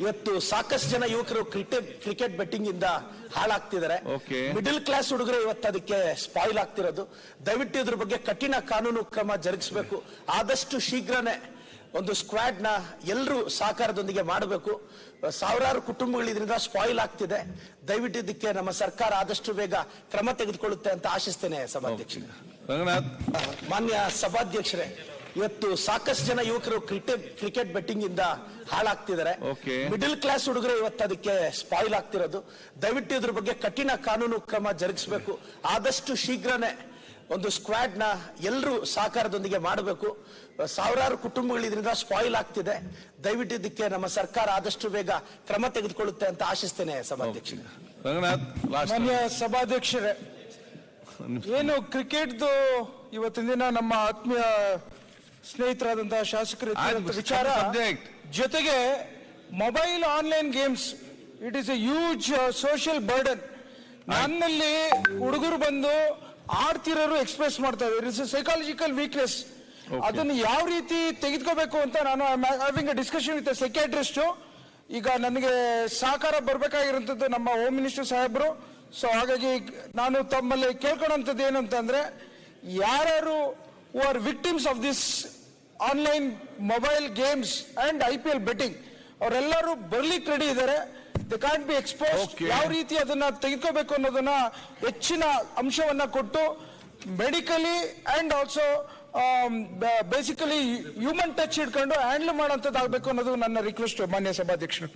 ಇವತ್ತು ಸಾಕಷ್ಟು ಜನ ಯುವಕರು ಕ್ರಿಕೆಟ್ ಕ್ರಿಕೆಟ್ ಬೆಟ್ಟಿಂಗ್ ಇಂದ ಹಾಳಾಗ್ತಿದ್ದಾರೆ. ಮಿಡಲ್ ಕ್ಲಾಸ್ ಹುಡುಗರು ಇವತ್ತು ಅದಕ್ಕೆ ಸ್ಪಾಯಿಲ್ ಆಗ್ತಿರೋದು. ದಯವಿಟ್ಟು ಇದ್ರ ಬಗ್ಗೆ ಕಠಿಣ ಕಾನೂನು ಕ್ರಮ ಜರುಗಿಸಬೇಕು. ಆದಷ್ಟು ಶೀಘ್ರನೇ ಒಂದು ಸ್ಕ್ವಾಡ್ನ ಎಲ್ಲರೂ ಸಹಕಾರದೊಂದಿಗೆ ಮಾಡಬೇಕು. ಸಾವಿರಾರು ಕುಟುಂಬಗಳು ಇದರಿಂದ ಸ್ಪಾಯಿಲ್ ಆಗ್ತಿದೆ. ದಯವಿಟ್ಟು ಇದಕ್ಕೆ ನಮ್ಮ ಸರ್ಕಾರ ಆದಷ್ಟು ಬೇಗ ಕ್ರಮ ತೆಗೆದುಕೊಳ್ಳುತ್ತೆ ಅಂತ ಆಶಿಸ್ತೇನೆ ಸಭಾಧ್ಯಕ್ಷ ಮಾನ್ಯ ಸಭಾಧ್ಯಕ್ಷರೇ ಇವತ್ತು ಸಾಕಷ್ಟು ಜನ ಯುವಕರು ಕ್ರಿಕೆಟ್ ಕ್ರಿಕೆಟ್ ಬೆಟ್ಟಿಂಗ್ ಇಂದ ಹಾಳಾಗ್ತಿದ್ದಾರೆ. ಮಿಡಲ್ ಕ್ಲಾಸ್ ಹುಡುಗರು ಇವತ್ತು ಅದಕ್ಕೆ ಸ್ಪಾಯಿಲ್ ಆಗ್ತಿರೋದು. ದಯವಿಟ್ಟು ಇದ್ರ ಬಗ್ಗೆ ಕಠಿಣ ಕಾನೂನು ಕ್ರಮ ಜರುಗಿಸಬೇಕು. ಆದಷ್ಟು ಶೀಘ್ರನೇ ಒಂದು ಸ್ಕ್ವಾಡ್ನ ಎಲ್ಲರೂ ಸಹಕಾರದೊಂದಿಗೆ ಮಾಡಬೇಕು. ಸಾವಿರಾರು ಕುಟುಂಬಗಳು ಇದರಿಂದ ಸ್ಪಾಯಿಲ್ ಆಗ್ತಿದೆ. ದಯವಿಟ್ಟು ಇದಕ್ಕೆ ನಮ್ಮ ಸರ್ಕಾರ ಆದಷ್ಟು ಬೇಗ ಕ್ರಮ ತೆಗೆದುಕೊಳ್ಳುತ್ತೆ ಅಂತ ಆಶಿಸ್ತೇನೆ ಸಭಾಧ್ಯಕ್ಷರೇ. ಮಾನ್ಯ ಸಭಾಧ್ಯಕ್ಷರೇ ಏನು ಕ್ರಿಕೆಟ್ದು ಇವತ್ತಿನ ದಿನ ನಮ್ಮ ಆತ್ಮೀಯ ಸ್ನೇಹಿತರಾದಂತಹ ಶಾಸಕರು ವಿಚಾರ ಜೊತೆಗೆ mobile online games it is a huge social burden ನನ್ನಲ್ಲಿ ಹುಡುಗರು ಬಂದು ಆಡ್ತಿರೋರು ಎಕ್ಸ್ಪ್ರೆಸ್ ಮಾಡ್ತಾ ಇಸ್ ಎ ಸೈಕಾಲಜಿಕಲ್ ವೀಕ್ನೆಸ್ ಅದನ್ನು ಯಾವ ರೀತಿ ತೆಗೆದುಕೋಬೇಕು ಅಂತ ನಾನು having a discussion with psychiatrist ಈಗ ನನಗೆ ಸಹಕಾರ ಬರ್ಬೇಕಾಗಿರುವಂತದ್ದು ನಮ್ಮ ಹೋಮ್ ಮಿನಿಸ್ಟರ್ ಸಾಹೇಬರು. ಸೊ ಹಾಗಾಗಿ ನಾನು ತಮ್ಮಲ್ಲಿ ಕೇಳ್ಕೊಳ್ಳೋಂಥದ್ದು ಏನು ಅಂತಂದ್ರೆ ಯಾರ್ಯಾರು are victims of this online mobile games and I P L betting ಅವರೆಲ್ಲರೂ ಬರ್ಲಿಕ್ಕೆ ರೆಡಿ ಇದ್ದಾರೆ. They can't be expose. ಯಾವ ರೀತಿ ಅದನ್ನ ತೆಗೆದುಕೋಬೇಕು ಅನ್ನೋದನ್ನ ಹೆಚ್ಚಿನ ಅಂಶವನ್ನ ಕೊಟ್ಟು medically and also basically human touch ಹಿಡ್ಕೊಂಡು ಹ್ಯಾಂಡಲ್ ಮಾಡುವಂಥದ್ದು ಆಗಬೇಕು ಅನ್ನೋದು ನನ್ನ ರಿಕ್ವೆಸ್ಟ್ ಮಾನ್ಯ ಸಭಾಧ್ಯಕ್ಷರು.